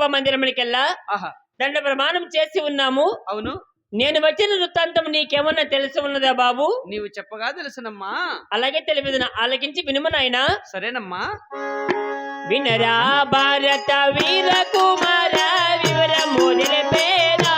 దేవసభ మందిరమునికెల్లా దండ ప్రమాణం చేసి ఉన్నాము. అవును. నేను వచ్చిన వృత్తాంతం నీకేమన్నా తెలిసి ఉన్నదా బాబు? నీవు చెప్పగా తెలుసునమ్మా. అలాగే తెలియదు ఆలకించి వినుము నాయనా. సరేనమ్మా. వినరా భారత వీర కుమార వివరము తెలిపేరా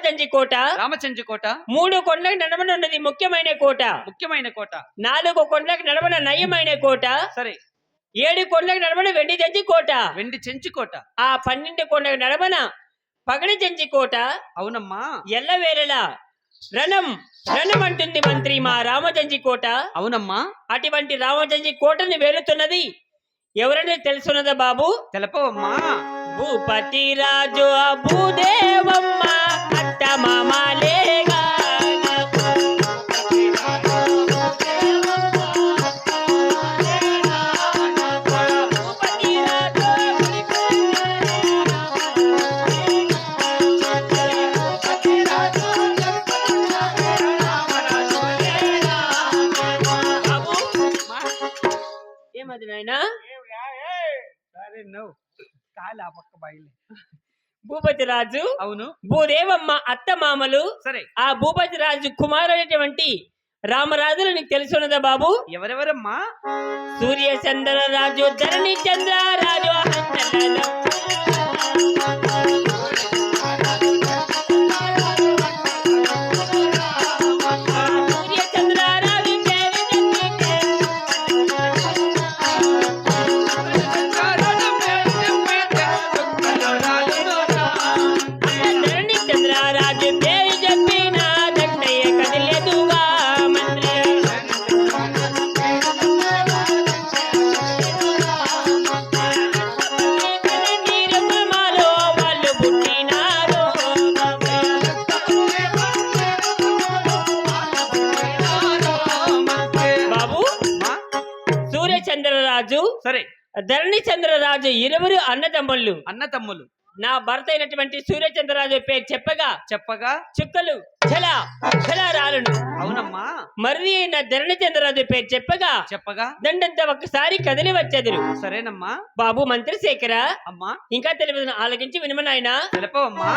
రామజంజి కోట. రామచంద్ర కోట. మూడు కొండలకు నడవన ఉన్నది ముఖ్యమైన కోట. ముఖ్యమైన కోట. నాలుగు కొండలకు నడవన నయమైన కోట. సరే. ఏడు కొండలకు నడవన వెండి జంజి కోట. వెండి చెంచు కోట. ఆ పన్నెండు కొండలకు నడవన పగడి జంజి కోట. అవునమ్మా. ఎల్లవేళలా రణం రణం అంటుంది మంత్రి మా రామజంజి కోట. అవునమ్మా. అటువంటి రామజంజి కోటని వేలుతున్నది ఎవరని తెలుసున్నదా బాబు? తెలపవమ్మా. భూపతి రాజు ఆ భూదేవమ్మ అత్త మామలేగా భూపతి రాజు బాబు ఏమది నాయనా? నవ్వు కాలు ఆ పక్క బయలు భూపతి రాజు అవును. భూదేవమ్మ అత్త మామలు సరే. ఆ భూపతి రాజు కుమారుడైనటువంటి రామరాజులు నీకు తెలుసున్నదా బాబు? ఎవరెవరమ్మా? సూర్య చంద్ర రాజు ధరణి చంద్ర రాజు సూర్యచంద్రరాజు ఇరువురు అన్నదమ్ముళ్ళు. అన్న తమ్ములు నా భర్త అయినటువంటి సూర్యచంద్రరాజు పేరు చెప్పగా చెప్పగా? చుక్కలు జల జల రాలను అవునమ్మా. మరిది అయిన ధరణి చంద్రరాజు పేరు చెప్పగా చెప్పగా? దండంతా ఒక్కసారి కదిలి వచ్చేదురు. సరేనమ్మా. బాబు మంత్రిశేఖర అమ్మా. ఇంకా తెలియదు ఆలోచించి వినమనాయన? తెలపవమ్మా.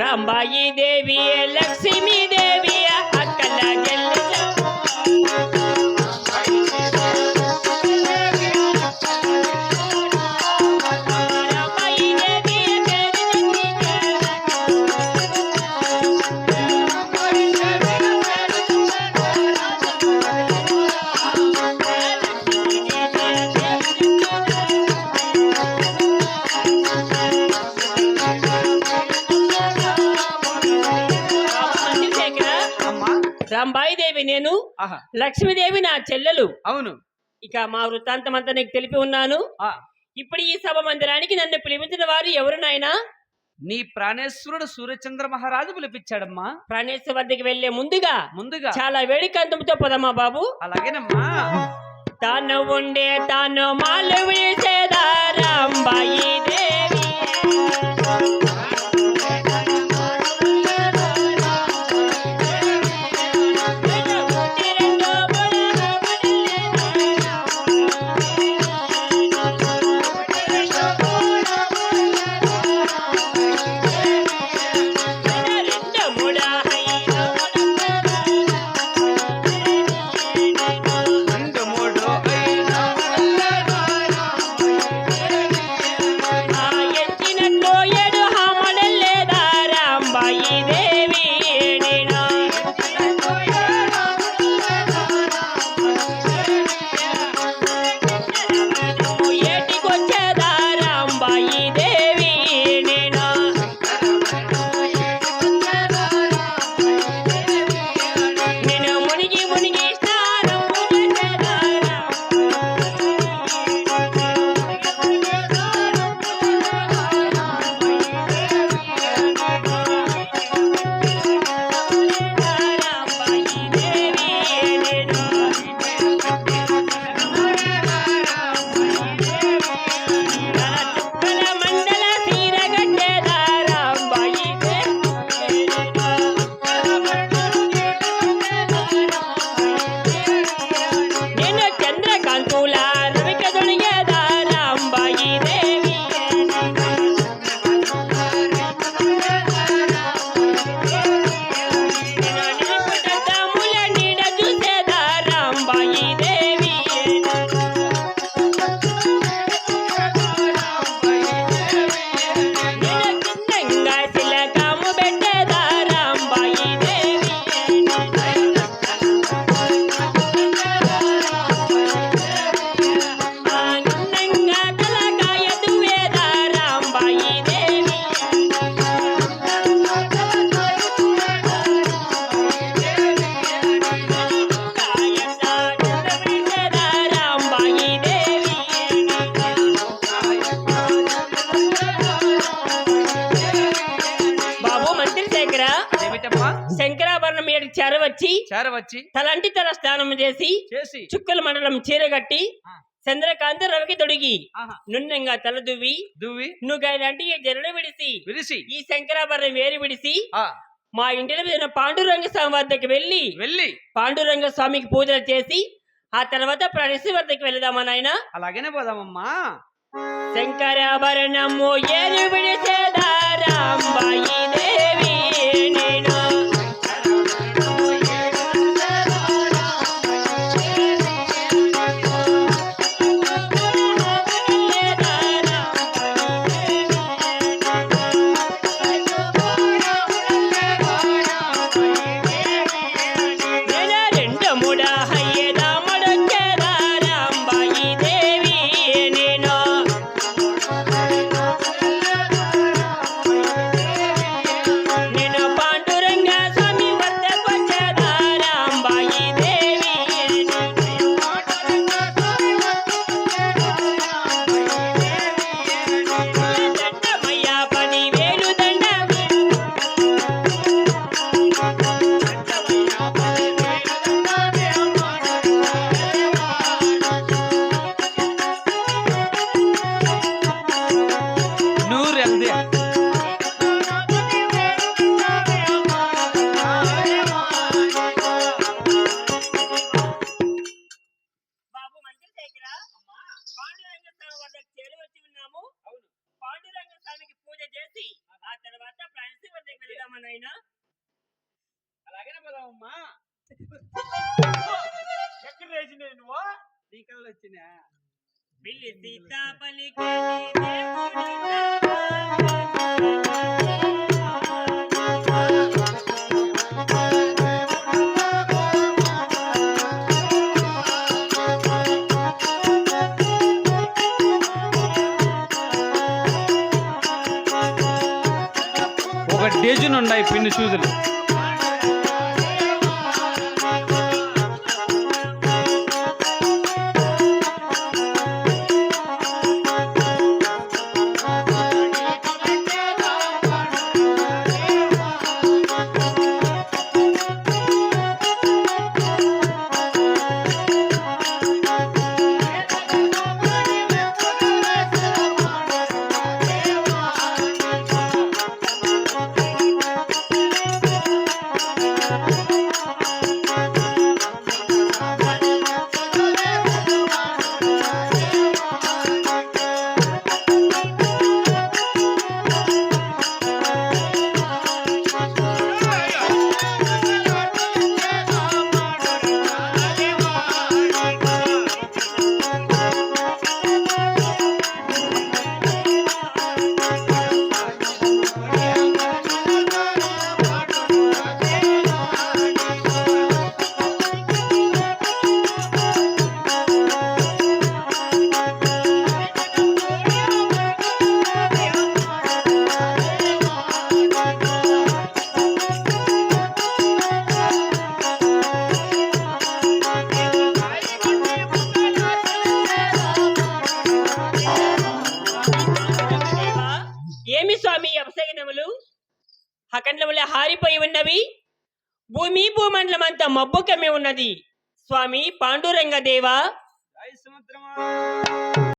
రాంబాయి దేవి లక్ష్మీ దేవి అక్కల చెల్లెల అమ్మా రాంబాయి దేవి నేను లక్ష్మీదేవి నా చెల్లెలు. అవును. ఇక మా వృత్తాంతం అంతా నీకు తెలిపి ఉన్నాను. ఇప్పుడు ఈ సభ మందిరానికి నన్ను పిలిపించిన వారు ఎవరు నాయనా నీ ప్రాణేశ్వరుడు సూర్యచంద్ర మహారాజు పిలిపించాడమ్మా. ప్రాణేశ్వర వద్దకు వెళ్ళే ముందుగా ముందుగా. చాలా వేడికంతంతో పదమ్మా బాబు. అలాగేనమ్మా. తాను ఉండే తాను మాలు వేసేదారాంబాయి ఏమిటమ్మా? శంకరాభరణం ఏడు చేరవచ్చి చేరవచ్చి తలంటి తల స్నానం చేసి చేసి. చుక్కల మండలం చీరగట్టి. చంద్రకాంత రవికి తొడిగి నున్నంగా తల దువ్వి దువ్వి. నువ్వులాంటి జరడు విడిసి విరిసి ఈ శంకరాభరణం వేరు విడిసి మా ఇంటిలో మీద పాండురంగ స్వామి వద్దకు వెళ్ళి వెళ్ళి. పాండురంగ స్వామికి పూజలు చేసి ఆ తర్వాత ప్రణసి వద్దకు వెళదామా నాయన? అలాగనే పోదామమ్మా. శంకరాభరణము ఏరు విడిసేదారాంబాయి దేవి. ఉన్నాయి పిన్ని షూజులు బ్రహ్మాండమంత మబ్బుకమే ఉన్నది స్వామి పాండురంగ దేవా సముద్రమా